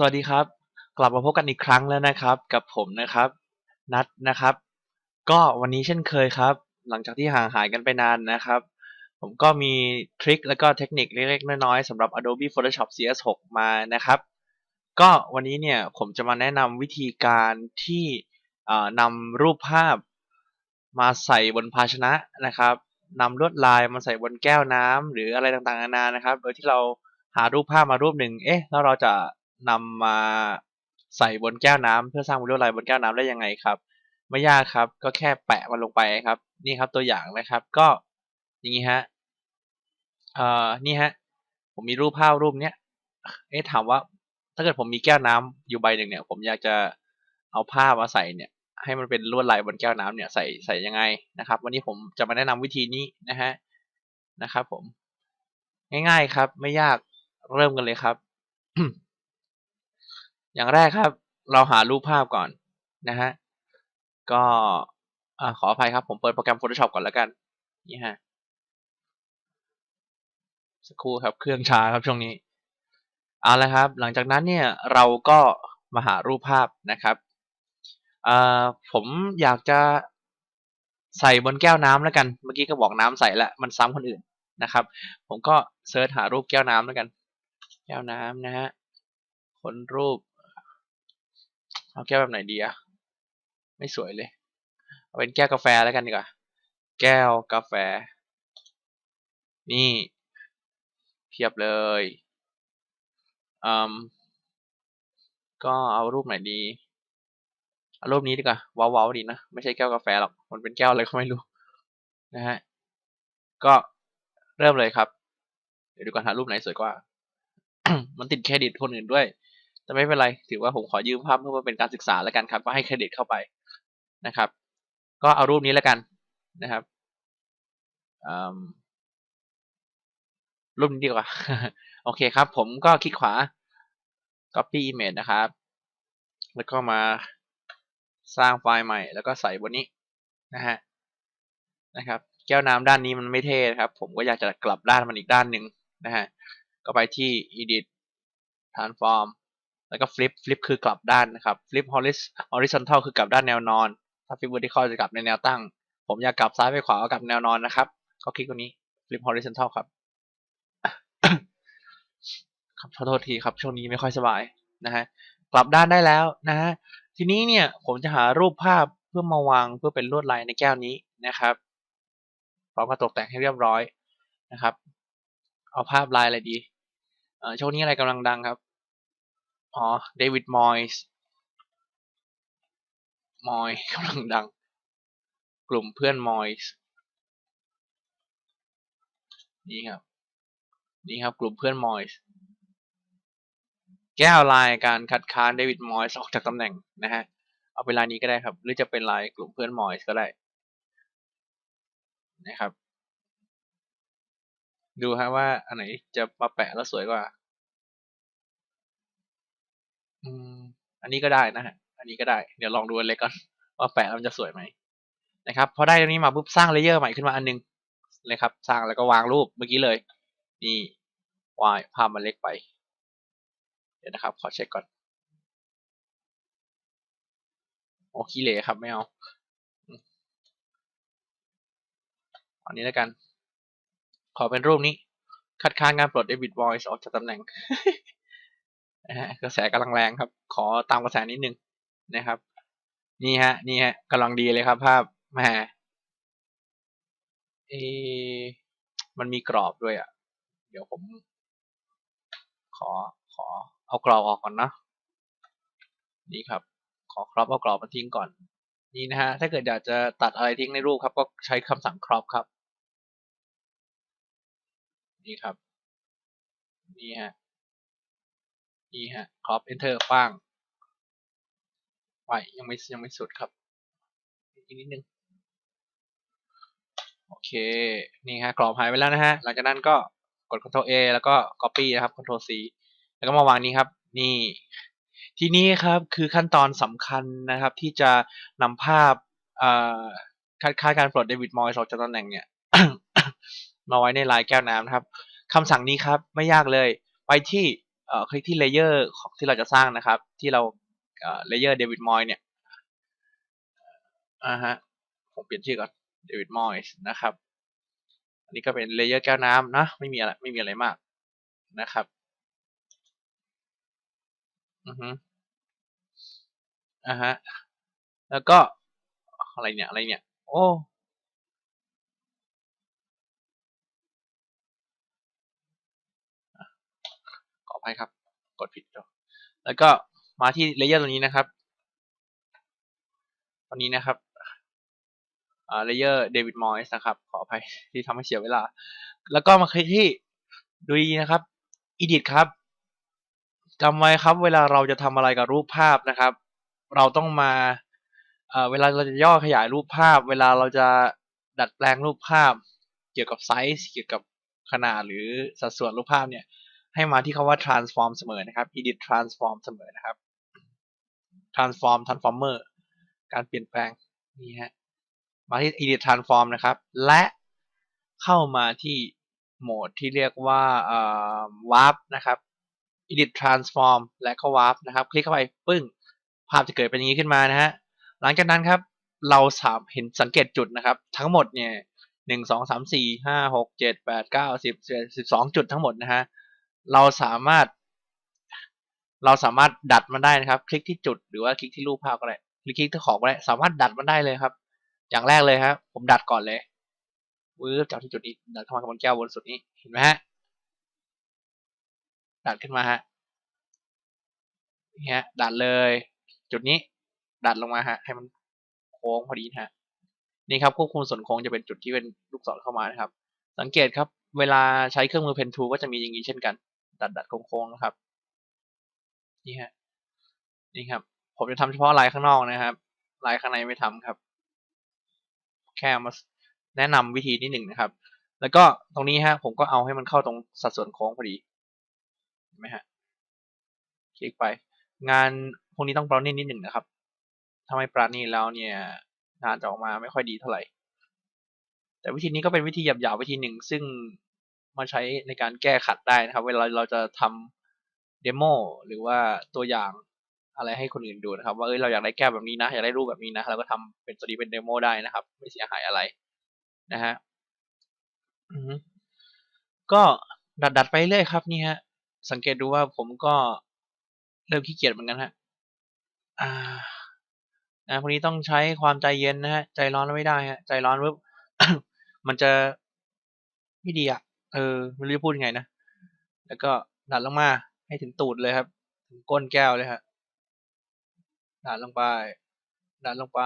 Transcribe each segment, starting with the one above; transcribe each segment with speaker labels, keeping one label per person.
Speaker 1: สวัสดีครับ กลับมาพบกันอีกครั้งแล้วนะครับ กับผมนะครับ นัดนะครับ ก็วันนี้เช่นเคยครับ หลังจากที่ห่างหายกันไปนานนะครับ ผมก็มีทริคและก็เทคนิคเล็กๆน้อยๆสำหรับ Adobe Photoshop CS6 มานะครับ ก็วันนี้เนี่ยผมจะมาแนะนำวิธีการที่นำรูปภาพมาใส่บนภาชนะนะครับนำลวดลายมาใส่บนแก้วน้ำหรืออะไรต่างๆนานานะครับ โดยที่เราหารูปภาพมารูปหนึ่งเอ๊ะแล้วเราจะ นำมาใส่บนแก้วน้ำเพื่อสร้างเป็นลลายบนแก้วน้ำได้ยังไงครับ ไม่ยากครับ ก็แค่แปะมันลงไปครับ นี่ครับตัวอย่างนะครับ ก็อย่างนี้ฮะเอ่อนี่ฮะ ผมมีรูปภาพรูปเนี้ยเอ๊ะถามว่า ถ้าเกิดผมมีแก้วน้ำอยู่ใบหนึ่งเนี่ย ผมอยากจะเอาภามาใส่เนี่ย ให้มันเป็นลวดลายบนแก้วน้ำเนี่ยใส่ใส่ยังไงนะครับ วันนี้ผมจะมาแนะนำวิธีนี้นะฮะนะครับ ผม ง่ายๆครับ ไม่ยากเริ่มกันเลยครับ อย่างแรกครับ เราหารูปภาพก่อนนะฮะ ก็อขออภัยครับ ผมเปิดโปรแกรม Photoshop ก่อนแล้วกัน นี่ฮะ สักครู่ครับ เครื่องช้าครับช่วงนี้ เอาละครับ หลังจากนั้นเนี่ยเราก็มาหารูปภาพนะครับ ผมอยากจะใส่บนแก้วน้ำแล้วกัน เมื่อกี้ก็บอกน้ำใส่แล้วมันซ้ำคนอื่นนะครับ ผมก็เซิร์ชหารูปแก้วน้ำแล้วกัน แก้วน้ำนะฮะ คนรูป เอาแก้วแบบไหนดีอะไม่สวยเลย เอาเป็นแก้วกาแฟแล้วกันดีกว่า แก้วกาแฟ นี่เพียบเลยอืมก็เอารูปไหนดี เอารูปนี้ดีกว่าว้าวๆดีนะ ไม่ใช่แก้วกาแฟหรอก มันเป็นแก้วอะไรก็ไม่รู้ นะฮะ ก็เริ่มเลยครับ เดี๋ยวดูก่อนหารูปไหนสวยกว่า มันติดเครดิตคนอื่นด้วย แต่ไม่เป็นไร ถือว่าผมขอยืมภาพเพื่อเป็นการศึกษาแล้วกันครับ ก็ให้เครดิตเข้าไปนะครับ ก็เอารูปนี้แล้วกันนะครับรูปนี้ดีกว่า โอเคครับ ผมก็คลิกขวา copy image นะครับ แล้วก็มาสร้างไฟล์ใหม่ แล้วก็ใส่บนนี้นะฮะนะครับ แก้วน้ำด้านนี้มันไม่เท่ครับ ผมก็อยากจะกลับด้านมันอีกด้านหนึ่งนะฮะ ก็ไปที่ edit transform แล้วก็ flip flip คือกลับด้านนะครับ flip horizontal คือกลับด้านแนวนอน ถ้า flip vertical จะกลับในแนวตั้ง ผมอยากกลับซ้ายไปขวาก็กลับแนวนอนนะครับ ก็คลิกตรงนี้ flip horizontal ครับ ครับขอโทษทีครับ ช่วงนี้ไม่ค่อยสบายนะฮะกลับด้านได้แล้วนะฮะทีนี้เนี่ยผมจะหารูปภาพเพื่อมาวางเพื่อเป็นลวดลายในแก้วนี้นะครับพร้อมกับตกแต่งให้เรียบร้อยนะครับ เอาภาพลายอะไรดี เอ่อช่วงนี้อะไรกำลังดังครับ อ๋อ เดวิดมอยส์ มอยกำลังดัง กลุ่มเพื่อนมอยส์ นี่ครับ นี่ครับ กลุ่มเพื่อนมอยส์ แก้วลายการคัดค้านเดวิดมอยส์ออกจากตำแหน่งนะฮะ เอาเป็นลายนี้ก็ได้ครับ หรือจะเป็นลายกลุ่มเพื่อนมอยส์ก็ได้ นะครับ ดูฮะว่าอันไหนจะมาแปะแล้วสวยกว่า อืม อันนี้ก็ได้นะฮะ อันนี้ก็ได้ เดี๋ยวลองดูอันเล็กก่อน ว่าแปะมันจะสวยไหมนะครับ พอได้ตรงนี้มาปุ๊บสร้างเลเยอร์ใหม่ขึ้นมาอันนึงเลยครับ สร้างแล้วก็วางรูปเมื่อกี้เลย นี่วายภาพมันเล็กไป เดี๋ยวนะครับ ขอเช็คก่อน โอ้ขี้เหร่ครับไม่เอาอันนี้แล้วกัน ขอเป็นรูปนี้ คัดค้านการปลดเดวิดวอยส์ออกจากตำแหน่ง นะฮะกระแสกำลังแรงครับ ขอตามกระแสนิดนึงนะครับ นี่ฮะ นี่ฮะกำลังดีเลยครับภาพแหมเอมันมีกรอบด้วยอะ เดี๋ยวผม ขอขอเอากรอบออกก่อนนะนี่ครับ ขอครอปเอากรอบมาทิ้งก่อน นี่นะฮะถ้าเกิดอยากจะตัดอะไรทิ้งในรูปครับ ก็ใช้คำสั่งครอปครับ นี่ครับ นี่ฮะ นี่ฮะครอป enter ฟ้างไว้ยังไม่ยังไม่สุดครับอีกนิดนึงโอเค นี่ฮะกรอบหายไปแล้วนะฮะ หลังจากนั้นก็กด Ctrl A แล้วก็ Copy นะครับ Ctrl C แล้วก็มาวางนี้ครับ นี่ ทีนี้ครับคือขั้นตอนสำคัญนะครับ ที่จะนำภาพคัดค้าการปลดเดวิดมอยส์ออกจากตำแหน่งเนี่ย มาไว้ในลายแก้วน้ำนะครับคำสั่งนี้ครับ ไม่ยากเลย ไปที่ คลิกที่เลเยอร์ของที่เราจะสร้างนะครับ ที่เราเลเยอร์เดวิดมอยเนี่ยอ่าฮะผมเปลี่ยนชื่อก่อนเดวิดมอยส์นะครับอันนี้ก็เป็นเลเยอร์แก้วน้ำนะไม่มีอะไรไม่มีอะไรมากนะครับอือฮึอ่าฮะแล้วก็อะไรเนี่ยอะไรเนี่ย โอ้ข ออภัยครับ กดผิดตัวแล้วก็มาที่เลเยอร์ตัวนี้นะครับตัวนี้นะครับเลเยอร์เดวิดมอยส์นะครับ ขออภัยที่ทำให้เสียเวลา แล้วก็มาคลิกที่ดูดีนะครับ edit ครับจำไว้ครับ เวลาเราจะทำอะไรกับรูปภาพนะครับ เราต้องมาเวลาเราจะย่อขยายรูปภาพ เวลาเราจะดัดแปลงรูปภาพ เกี่ยวกับไซส์เกี่ยวกับขนาดหรือสัดส่วนรูปภาพเนี่ย ให้มาที่คำว่า transform เสมอนะครับ edit transform เสมอนะครับ transform transformer การเปลี่ยนแปลงนี่ฮะมาที่ edit transform นะครับ และเข้ามาที่โหมดที่เรียกว่า warp นะครับ edit transform และก็ warp นะครับ คลิกเข้าไปปึ้ง ภาพจะเกิดเป็นอย่างนี้ขึ้นมานะฮะหลังจากนั้นครับเราสามเห็นสังเกตจุดนะครับ ทั้งหมดเนี่ยหนึ่งสองสามสี่ห้าหกเจ็ดแปดเก้าสิบสิบสองจุดทั้งหมดนะฮะ เราสามารถ เราสามารถดัดมันได้นะครับ คลิกที่จุดหรือว่าคลิกที่รูปภาพก็ได้คลิกที่ขอบก็ได้สามารถดัดมันได้เลยครับ อย่างแรกเลยครับ ผมดัดก่อนเลยวืบจากที่จุดนี้ดัดเข้ามาบบนแก้วบนสุดนี้เห็นไหมฮะดัดขึ้นมาฮะนี่ฮะดัดเลย จุดนี้ ดัดลงมาฮะให้มันโค้งพอดีฮะนี่ครับควบคุมส่วนโค้งจะเป็นจุดที่เป็นลูกศรเข้ามานะครับ สังเกตครับ เวลาใช้เครื่องมือเพนทูก็จะมีอย่างนี้เช่นกัน ดัดดัดโค้งๆนะครับ นี่ฮะ นี่ครับ ผมจะทำเฉพาะลายข้างนอกนะครับ ลายข้างในไม่ทำครับ แค่มาแนะนำวิธีนิดหนึ่งนะครับ แล้วก็ตรงนี้ฮะ ผมก็เอาให้มันเข้าตรงสัดส่วนโค้งพอดี เห็นไหมฮะ คลิกไป งานพวกนี้ต้องปราณีนิดหนึ่งนะครับถ้าไม่ปราณีแล้วเนี่ยงานจะออกมาไม่ค่อยดีเท่าไหร่ แต่วิธีนี้ก็เป็นวิธีหยาบๆวิธีหนึ่ง ซึ่ง มาใช้ในการแก้ขัดได้นะครับ เวลาเราจะทำเดโมหรือว่าตัวอย่างอะไรให้คนอื่นดูนะครับ ว่าเอ้ยเราอยากได้แก้แบบนี้นะ อยากได้รูปแบบนี้นะเราก็ทำเป็นตัวนี้เป็นเดโมได้นะครับ ไม่เสียหายอะไรนะฮะก็ดัดดัดไปเรื่อยครับนี่ฮะ สังเกตดูว่าผมก็เริ่มขี้เกียจเหมือนกันฮะอ่านะพวกนี้ต้องใช้ความใจเย็นนะฮะ ใจร้อนไม่ได้ฮะ ใจร้อนปุ๊บมันจะไม่ดีอะ เออไม่รู้จะพูดยังไงนะ แล้วก็ดัดลงมาให้ถึงตูดเลยครับ ถึงก้นแก้วเลยฮะดัดลงไป ดัดลงไป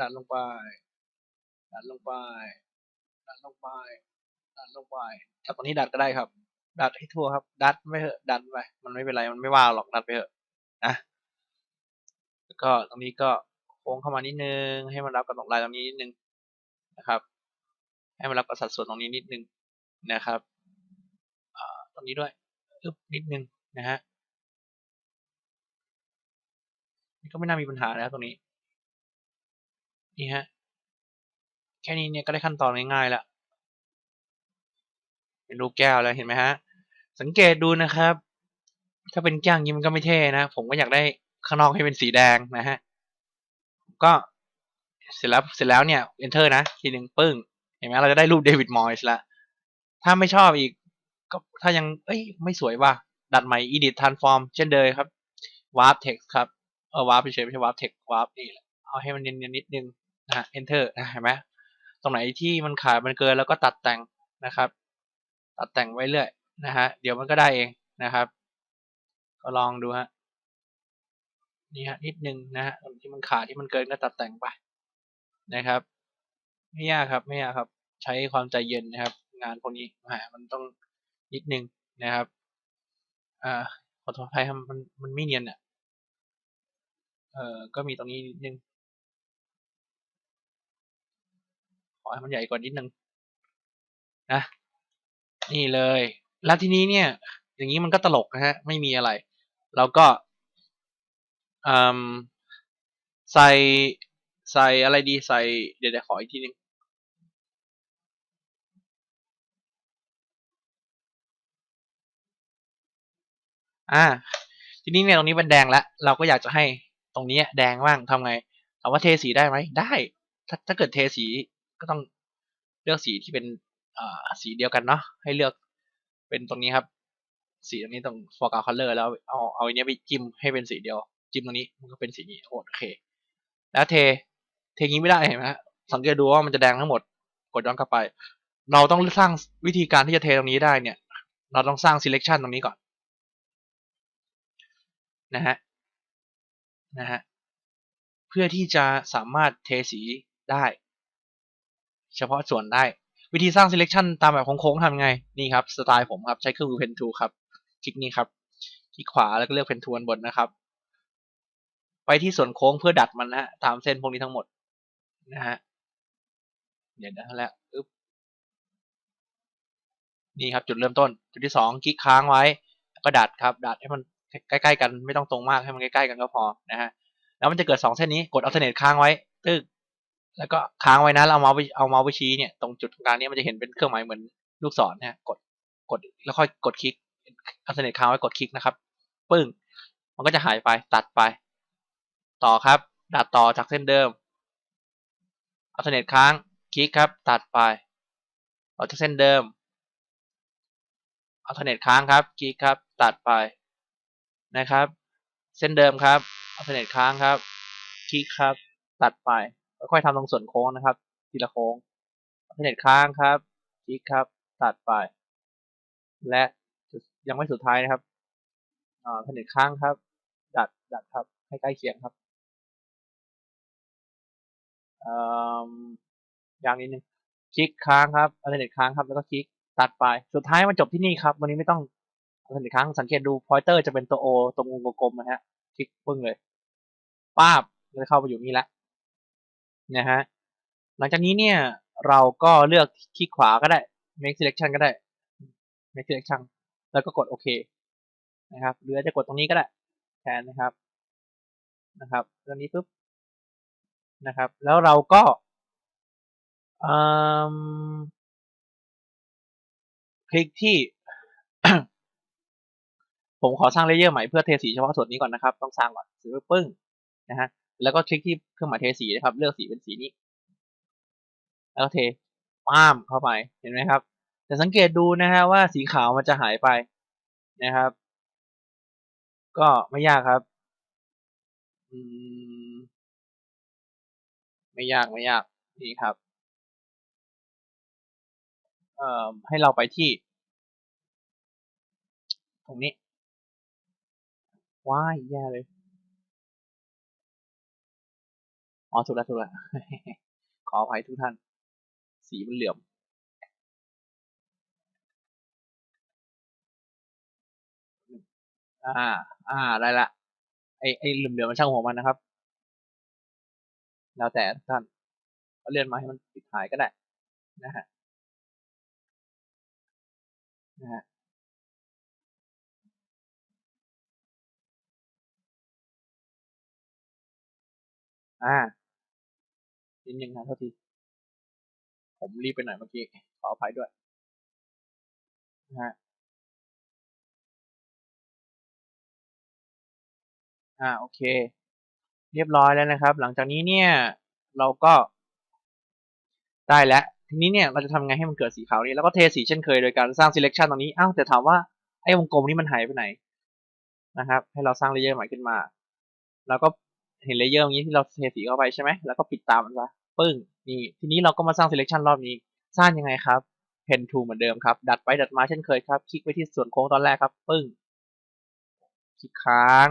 Speaker 1: ดัดลงไป ดัดลงไป ดัดลงไป ดัดลงไปถ้าตรงนี้ดัดก็ได้ครับ ดัดให้ทั่วครับ ดัดไม่เหอะ ดัดไป มันไม่เป็นไร มันไม่ว่าหรอก ดัดไปเถอะ นะ แล้วก็ตรงนี้ก็โค้งเข้ามานิดนึง ให้มันรับกับตรงลายตรงนี้นิดนึงนะครับ ให้มันรับกับสัดส่วนตรงนี้นิดนึง นะครับตรงนี้ด้วยอึบนิดนึงนะฮะนี่ก็ไม่น่ามีปัญหาแล้วตรงนี้ นี่ฮะ แค่นี้เนี่ยก็ได้ขั้นตอนง่ายๆแล้วเป็นรูปแก้วแล้วเห็นไหมฮะ สังเกตดูนะครับ ถ้าเป็นแก้วย่างนี้มันก็ไม่เท่นะ ผมก็อยากได้ข้างนอกให้เป็นสีแดงนะฮะ ก็เสร็จแล้วเสร็จแล้วเนี่ย enter นะ ทีหนึ่งปึ้ง เห็นไหมเราจะได้รูปเดวิดมอยส์ละ ถ้าไม่ชอบอีก ก็ถ้ายังเอ้ยไม่สวยว่ะดัดใหม่ edit transform เช่นเดิมครับ warp text ครับเออ warp เฉยไม่ใช่ warp text warp นี่แหละเอาให้มันเนียนๆนิดนึงนะฮะ enter นะเห็นไหมตรงไหนที่มันขาดมันเกินแล้วก็ตัดแต่งนะครับ ตัดแต่งไว้เรื่อยนะฮะเดี๋ยวมันก็ได้เองนะครับ ก็ลองดูฮะนี่ฮะนิดนึงนะฮะที่มันขาดที่มันเกินก็ตัดแต่งไปนะครับ ไม่ยากครับ ไม่ยากครับ ใช้ความใจเย็นนะครับ งานพวกนี้มันต้องนิดนึงนะครับ อ่าขอโทษใครทำมันมันไม่เนียนอะ เอ่อ ก็มีตรงนี้นิดนึง ขอให้มันใหญ่กว่านิดนึงนะ นี่เลย แล้วทีนี้เนี่ย อย่างนี้มันก็ตลกนะฮะ ไม่มีอะไร เราก็ใส่ใส่อะไรดีใส่เดี๋ยวขออีกทีนึง อ่า ทีนี้เนี่ยตรงนี้เป็นแดงแล้ว เราก็อยากจะให้ตรงนี้แดงบ้างทำไงถามว่าเทสีได้ไหมได้ ถ้าถ้าเกิดเทสีก็ต้องเลือกสีที่เป็นสีเดียวกันเนาะให้เลือกเป็นตรงนี้ครับ สีตรงนี้ตรง foreground color แล้วเอาเอาอันนี้ไปจิ้มให้เป็นสีเดียว จิ้มตรงนี้มันก็เป็นสีนี้โอเค แล้วเทเทงี้ไม่ได้เห็นไหมสังเกตดูว่ามันจะแดงทั้งหมดกดย้อนกลับไป เราต้องสร้างวิธีการที่จะเทตรงนี้ได้เนี่ย เราต้องสร้าง selection ตรงนี้ก่อน นะฮะนะฮะเพื่อที่จะสามารถเทสีได้ เฉพาะส่วนได้ วิธีสร้าง selection ตามแบบโค้งๆทำไง นี่ครับสไตล์ผมครับ ใช้เครื่องมือ pen tool ครับคลิกนี้ครับ คลิกขวาแล้วก็เลือก pen tool บนนะครับ ไปที่ส่วนโค้งเพื่อดัดมันนะฮะตามเส้นพวกนี้ทั้งหมดนะฮะเดี๋ยวนะแล้วอึ๊บนี่ครับจุดเริ่มต้น จุดที่สองคลิกค้างไว้ ก็ดัดครับ ดัดให้มัน ใกล้ๆกันไม่ต้องตรงมากให้มันใกล้ๆกันก็พอนะฮะแล้วมันจะเกิดสองเส้นนี้กด alternate ค้างไว้ ตึกแล้วก็ค้างไว้นะแล้วเอาเมาส์เอาเมาส์ไปชี้เนี่ยตรงจุดตรงกลางนี้มันจะเห็นเป็นเครื่องหมายเหมือนลูกศรนะฮะกดกดแล้วค่อยกดคลิก alternate ค้างไว้กดคลิกนะครับปึ้งมันก็จะหายไปตัดไป ต่อครับดัดต่อจากเส้นเดิม alternate ค้างคลิกครับ ตัดไปต่อจากเส้นเดิม alternate ค้างครับคลิกครับ ตัดไป นะครับ เส้นเดิมครับ alternate ค้างครับ คลิกครับ ตัดไปค่อยๆทำตรงส่วนโค้งนะครับ ทีละโค้ง alternate ค้างครับ คลิกครับ ตัดไป และยังไม่สุดท้ายนะครับอ่า alternate ค้างครับ ดัดดัดครับ ให้ใกล้เคียงครับอย่างนิดนึงคลิกค้างครับ alternate ค้างครับ แล้วก็คลิกตัดไป สุดท้ายมันจบที่นี่ครับ วันนี้ไม่ต้อง alternate ค้งสังเกตดู pointer จะเป็นตัว O ตรงวงกลมนะฮะ คลิกปึ้งเลยป้าบจะเข้าไปอยู่นี่ล้วนะฮะหลังจากนี้เนี่ย เราก็เลือกคลิกขวาก็ได้ make selection ก็ได้ make selection แล้วก็กดโอเคนะครับ หรือจะกดตรงนี้ก็ได้แทนนะครับนะครับตรงนี้ปุ๊บนะครับ แล้วเราก็คลิกที่ ผมขอสร้างเลเยอร์ใหม่เพื่อเทสีเฉพาะส่วนนี้ก่อนนะครับ ต้องสร้างก่อนซื้อปึ้งนะฮะแล้วก็คลิกที่เครื่องหมายเทสีนะครับ เลือกสีเป็นสีนี้ แล้วเทป้ามเข้าไปเห็นไหมครับ แต่สังเกตดูนะฮะว่าสีขาวมันจะหายไปนะครับ ก็ไม่ยากครับอืมไม่ยากไม่ยากนี่ครับเอ่อให้เราไปที่ ตรงนี้ ว้ายแย่เลย อ๋อ ถูกแล้วถูกแล้ว ขออภัยทุกท่าน สีมันเหลื่อม อ่า อ่า ได้ละ ไอไอเหลื่อมๆมันช่างหัวมันนะครับ แล้วแต่ทุกท่านเลื่อนมาให้มันปิดหายก็ได้ นะฮะ นะฮะ อ่านิดนึงนะเท่าที ผมรีบไปหน่อยเมื่อกี้ ขออภัยด้วยนะฮะอ่าโอเค เรียบร้อยแล้วนะครับ หลังจากนี้เนี่ย เราก็ได้แล้ว ทีนี้เนี่ยเราจะทำไงให้มันเกิดสีขาวนี้ แล้วก็เทสีเช่นเคยโดยการสร้าง selection ตรงนี้อ้าวแต่ถามว่าไอ้วงกลมนี้มันหายไปไหนนะครับ ให้เราสร้างเลเยอร์ใหม่ขึ้นมา แล้วก็ เห็นเลเยอร์นี้ที่เราเทสีเข้าไปใช่ไหมแล้วก็ปิดตามมันซะปึ้งนี่ทีนี้เราก็มาสร้าง selection รอบนี้ สร้างยังไงครับ pen to เหมือนเดิมครับ ดัดไปดัดมาเช่นเคยครับ คลิกไปที่ส่วนโค้งตอนแรกครับ ปึ้ง คลิกค้าง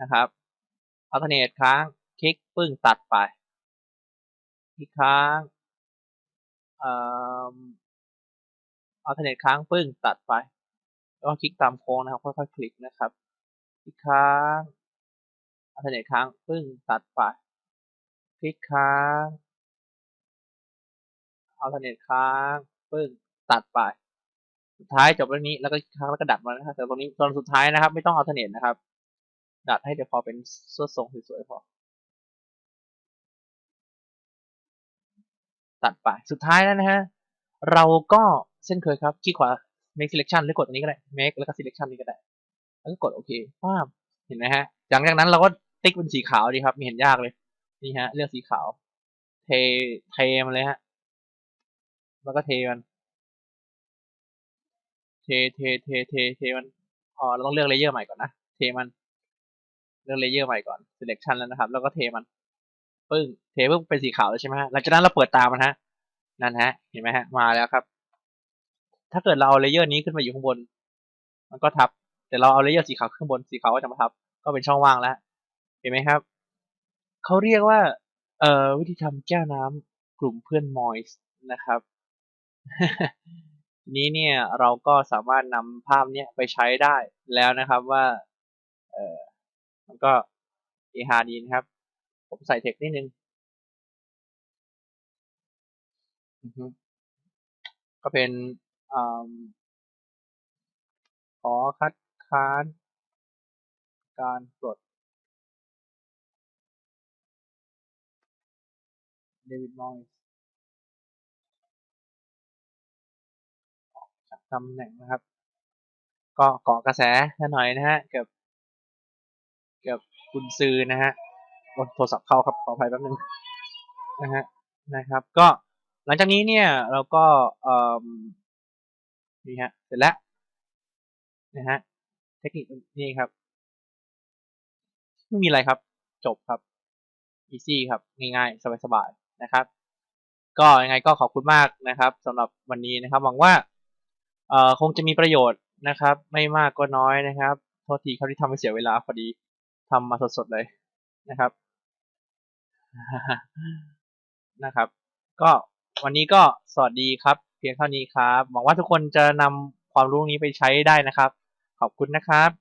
Speaker 1: นะครับ alternate ค้าง คลิกปึ้งตัดไป คลิกค้างเอ่อ alternate ค้างปึ้งตัดไป แล้วคลิกตามโค้งนะครับ ค่อยๆคลิกนะครับ คลิกค้าง alternate ค้างปึ้งตัดไปคลิกค้าง alternate ค้างปึ้งตัดไป สุดท้ายจบเรื่องนี้แล้วก็ค้างแล้วก็ดัดมานนะครับแต่ตรงนี้ตอนสุดท้ายนะครับไม่ต้อง alternate นะครับ ดัดให้เดี๋ยวพอเป็นสวดทรงสวยๆพอตัดไปสุดท้ายแล้วนะฮะเราก็เช่นเคยครับคลิกขวา make selection หรือกดตรงนี้ก็ได้ make แล้วก็ selection นี้ก็ได้ แล้วก็กดโอเคป้าบเห็นไหมฮะหลังจากนั้นเราก็ ติ๊กเป็นสีขาวดีครับไม่เห็นยากเลย นี่ฮะ เลือกสีขาว เท เทมันเลยฮะ แล้วก็เทมัน เท เท เท เท เทมัน อ๋อ เราต้องเลือกเลเยอร์ใหม่ก่อนนะ เทมัน เลือกเลเยอร์ใหม่ก่อน selection แล้วนะครับ แล้วก็เทมัน ปึ้ง เทปุ๊บเป็นสีขาวแล้วใช่ไหมฮะ หลังจากนั้นเราเปิดตามมันฮะ นั่นฮะ เห็นไหมฮะ มาแล้วครับ ถ้าเกิดเราเอาเลเยอร์นี้ขึ้นมาอยู่ข้างบน มันก็ทับ แต่เราเอาเลเยอร์สีขาวขึ้นบน สีขาวก็จะมาทับ ก็เป็นช่องว่างแล้ว เห็นไหมครับ เขาเรียกว่าเอ่อวิธีทำแก้วน้ำกลุ่มเพื่อนมอยส์นะครับนี้เนี่ยเราก็สามารถนำภาพเนี้ยไปใช้ได้แล้วนะครับว่าเออมันก็เอฮาดีนะครับ ผมใส่เทคนิดนึงก็เป็นอขอคัดค้าน การปลด เดวิดมอยส์ออกจากตำแหน่งนะครับ ก็เกาะกระแสหน่อยนะฮะเกี่ยวเกี่ยวกับกุนซือนะฮะโอ้โทรศัพท์เข้าครับขออภัยแป๊บนึงนะฮะนะครับ ก็หลังจากนี้เนี่ยเราก็เอ่อนี่ฮะเสร็จแล้วนะฮะเทคนิคนี่ครับ ไม่มีอะไรครับ จบครับ easy ครับ ง่ายๆ สบายๆ นะครับ ก็ยังไงก็ขอบคุณมากนะครับสำหรับวันนี้นะครับ หวังว่าเอ่อคงจะมีประโยชน์นะครับ ไม่มากก็น้อยนะครับโทษทีครับที่ทำให้เสียเวลาพอดีทำมาสดๆเลยนะครับนะครับ ก็วันนี้ก็สวัสดีครับ เพียงเท่านี้ครับ หวังว่าทุกคนจะนำความรู้นี้ไปใช้ได้นะครับ ขอบคุณนะครับ